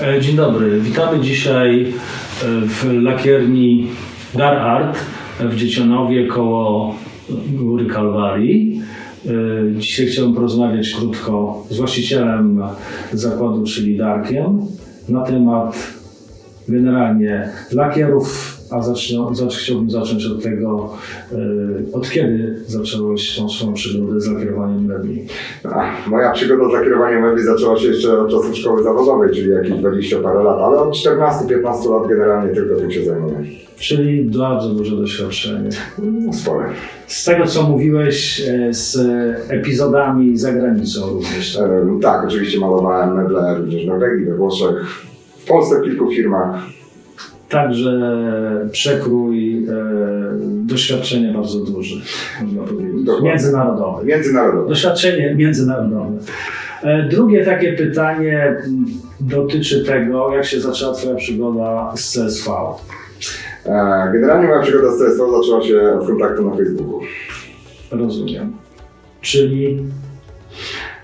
E, Dzień dobry. Witamy dzisiaj e, w lakierni Dar Art w Dziecianowie koło Góry Kalwarii. E, Dzisiaj chciałbym porozmawiać krótko z właścicielem zakładu, czyli Darkiem, na temat generalnie lakierów, a zacznę, zacz, chciałbym zacząć od tego, e, od kiedy zacząłeś tą swoją przygodę z lakierowaniem mebli. Ach, moja przygoda z lakierowaniem mebli zaczęła się jeszcze od czasów szkoły zawodowej, czyli jakieś 20 parę lat, ale od 14-15 lat generalnie tylko tym się zajmuję. Czyli bardzo duże doświadczenie. No, Spore. Z tego, co mówiłeś, e, z epizodami za granicą również. Tak? E, tak, oczywiście malowałem meble również w Norwegii, we Włoszech, w Polsce w kilku firmach. Także przekrój e, doświadczenie bardzo duże, można powiedzieć. Dokładnie. Międzynarodowe. Międzynarodowe. Doświadczenie międzynarodowe. E, drugie takie pytanie m, dotyczy tego, jak się zaczęła Twoja przygoda z CSV. E, generalnie moja przygoda z CSV zaczęła się od kontaktu na Facebooku. Rozumiem. Czyli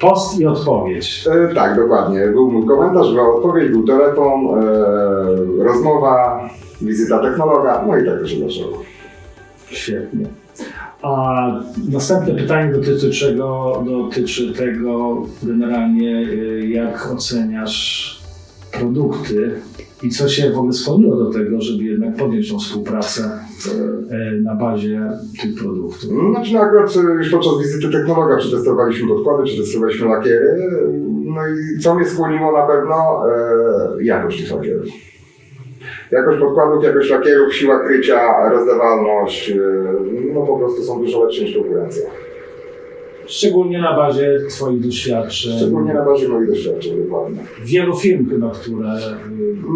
post i odpowiedź. E, tak, dokładnie. Był mój komentarz, była odpowiedź, był telefon, e, rozmowa, wizyta technologa, no i tak to się zaczęło. Świetnie. A następne pytanie dotyczy czego? Dotyczy tego generalnie, y, jak oceniasz produkty i co się w ogóle skłoniło do tego, żeby jednak podjąć tą współpracę y, na bazie tych produktów. Znaczy no akurat e, już podczas wizyty technologa przetestowaliśmy podkłady, przetestowaliśmy lakiery. No i co mnie skłoniło na pewno? Jakość tych lakierów. Jakość podkładów, jakość lakierów, siła krycia, rozdawalność, e, no po prostu są dużo lepsze niż konkurencja. Szczególnie na bazie Twoich doświadczeń. Szczególnie na bazie moich doświadczeń, dokładnie. Wielu firm chyba, które y,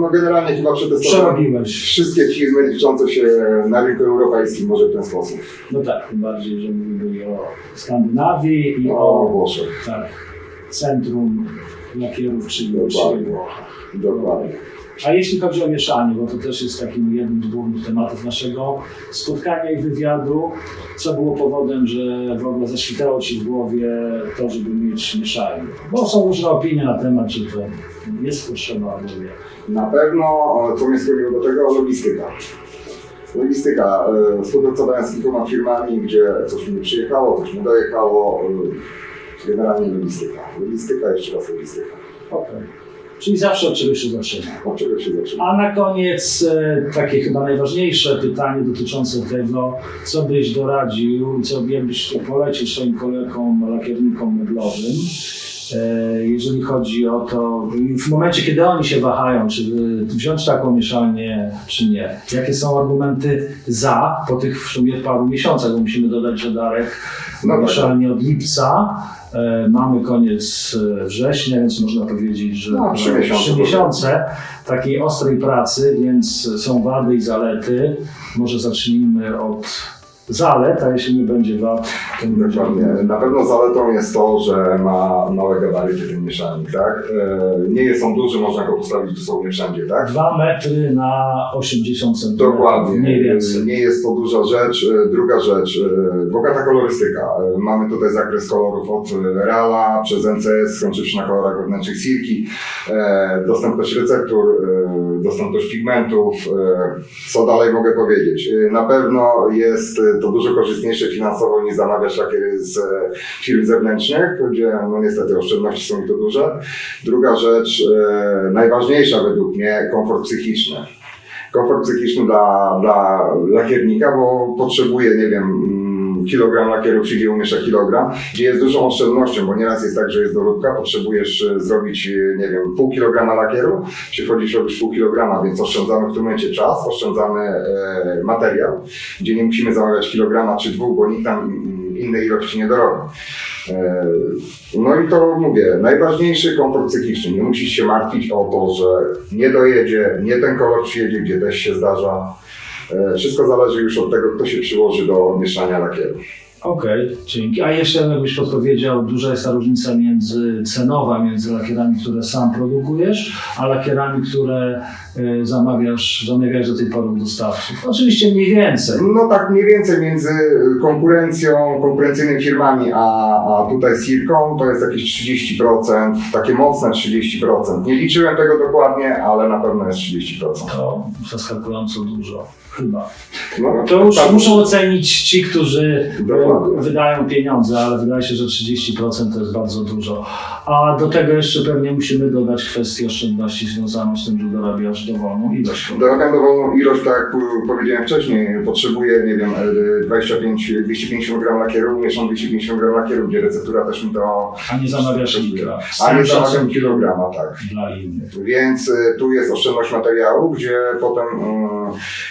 No generalnie chyba przetestowałem wszystkie firmy liczące się na rynku europejskim może w ten sposób. No tak, tym bardziej, że mówimy o Skandynawii i O o Włoszech, Tak. Centrum lakierów, czyli Dokładnie. czyli dokładnie. A jeśli chodzi o mieszanie, bo to też jest takim jednym z głównych tematów naszego spotkania i wywiadu, co było powodem, że w ogóle zaświtało Ci w głowie to, żeby mieć mieszanie? Bo są różne opinie na temat, czy to jest potrzeba albo nie. Na pewno, e, co mnie skłoniło do tego, logistyka. Logistyka. e, Współpracowałem z kilkoma firmami, gdzie coś mi przyjechało, coś mi dojechało. e, Generalnie logistyka. Logistyka, jeszcze raz logistyka. Okej. Czyli zawsze od czegoś się zaczyna. Od czego się zaczyna? A na koniec e, takie chyba najważniejsze pytanie dotyczące tego, co byś doradził, co tu polecił swoim kolegom, lakiernikom meblowym, e, jeżeli chodzi o to, w momencie, kiedy oni się wahają, czy wziąć taką mieszalnię, czy nie. Jakie są argumenty za, po tych w sumie paru miesiącach, bo musimy dodać, że Darek No tak. mieszalnię od lipca, e, mamy koniec e, września, więc można powiedzieć, że No, trzy miesiące. trzy miesiące takiej ostrej pracy, więc są wady i zalety. Może zacznijmy od zalet, a jeśli nie będzie wad, to nie będzie. Dokładnie. Na pewno zaletą jest to, że ma małe gabaryty ten mieszalnik, tak? E, Nie jest on duży, można go postawić dosłownie wszędzie, tak? Dwa metry na 80 cm. Dokładnie. Mniej więcej. Nie jest to duża rzecz. E, Druga rzecz, e, bogata kolorystyka. E, Mamy tutaj zakres kolorów od e, Reala przez NCS, skończywszy na kolorach wewnętrznych Silki, e, dostępność receptur, e, dostępność pigmentów. e, Co dalej mogę powiedzieć? E, Na pewno jest e, to dużo korzystniejsze finansowo niż zamawiać lakiery z firm zewnętrznych, gdzie no niestety oszczędności są i to duże. Druga rzecz, najważniejsza według mnie, komfort psychiczny komfort psychiczny dla, dla lakiernika, bo potrzebuje, nie wiem, kilogram lakieru przyjdzie umiesza kilogram, gdzie jest dużą oszczędnością, bo nieraz jest tak, że jest doróbka, potrzebujesz e, zrobić, e, nie wiem, pół kilograma lakieru, przychodzisz, robisz pół kilograma, więc oszczędzamy w tym momencie czas, oszczędzamy e, materiał, gdzie nie musimy zamawiać kilograma czy dwóch, bo nikt nam mm, innej ilości nie dorobi. E, No i to mówię, najważniejszy komfort psychiczny. Nie musisz się martwić o to, że nie dojedzie, nie ten kolor przyjedzie, gdzie też się zdarza. E, Wszystko zależy już od tego, kto się przyłoży do mieszania lakieru. Okej, dzięki. A jeszcze jakbyś podpowiedział, duża jest ta różnica między cenowa między lakierami, które sam produkujesz, a lakierami, które y, zamawiasz, zamawiasz do tej pory u dostawców. Oczywiście mniej więcej. No tak mniej więcej między konkurencją, konkurencyjnymi firmami, a, a tutaj Sirką to jest jakieś 30%, takie mocne 30%. Nie liczyłem tego dokładnie, ale na pewno jest 30%. To zaskakująco dużo. Chyba. No, To już tak. muszą ocenić ci, którzy. E, wydają pieniądze, ale wydaje się, że 30% to jest bardzo dużo. A do tego jeszcze pewnie musimy dodać kwestię oszczędności związaną z tym, że dorabiasz dowolną ilość. Dorabiam dowolną ilość, tak jak powiedziałem wcześniej, potrzebuję, nie wiem, e, 25, 250 gram lakieru, mieszam 250 gram lakieru, gdzie receptura też mi to... A nie zamawiasz litra. A nie zamawiam kilograma, tak. Dla innych. Więc y, tu jest oszczędność materiału, gdzie potem, y,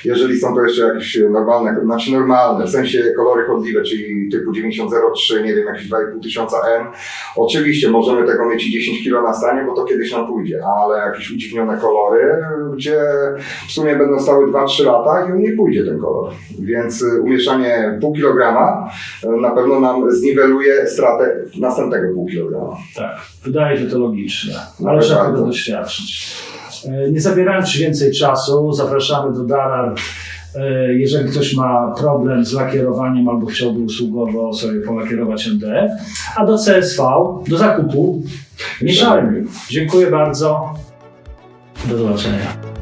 jeżeli są to jeszcze jakieś normalne, znaczy normalne, w sensie kolory chodliwe, czyli typu 9003, nie wiem, jakieś 2,5 tysiąca N, oczywiście możemy tego mieć i 10 kg na stanie, bo to kiedyś nam pójdzie, ale jakieś udziwnione kolory, gdzie w sumie będą stały 2-3 lata i on nie pójdzie ten kolor. Więc y, umieszanie pół kilograma y, na pewno nam zniweluje stratę następnego pół kilograma. Tak, wydaje się to logiczne, No, ale trzeba tego doświadczyć. E, Nie zabierając więcej czasu, zapraszamy do Darar. E, Jeżeli ktoś ma problem z lakierowaniem albo chciałby usługowo sobie polakierować MDF, a do CSV, do zakupu, mieszajmy. Dziękuję bardzo. Do zobaczenia.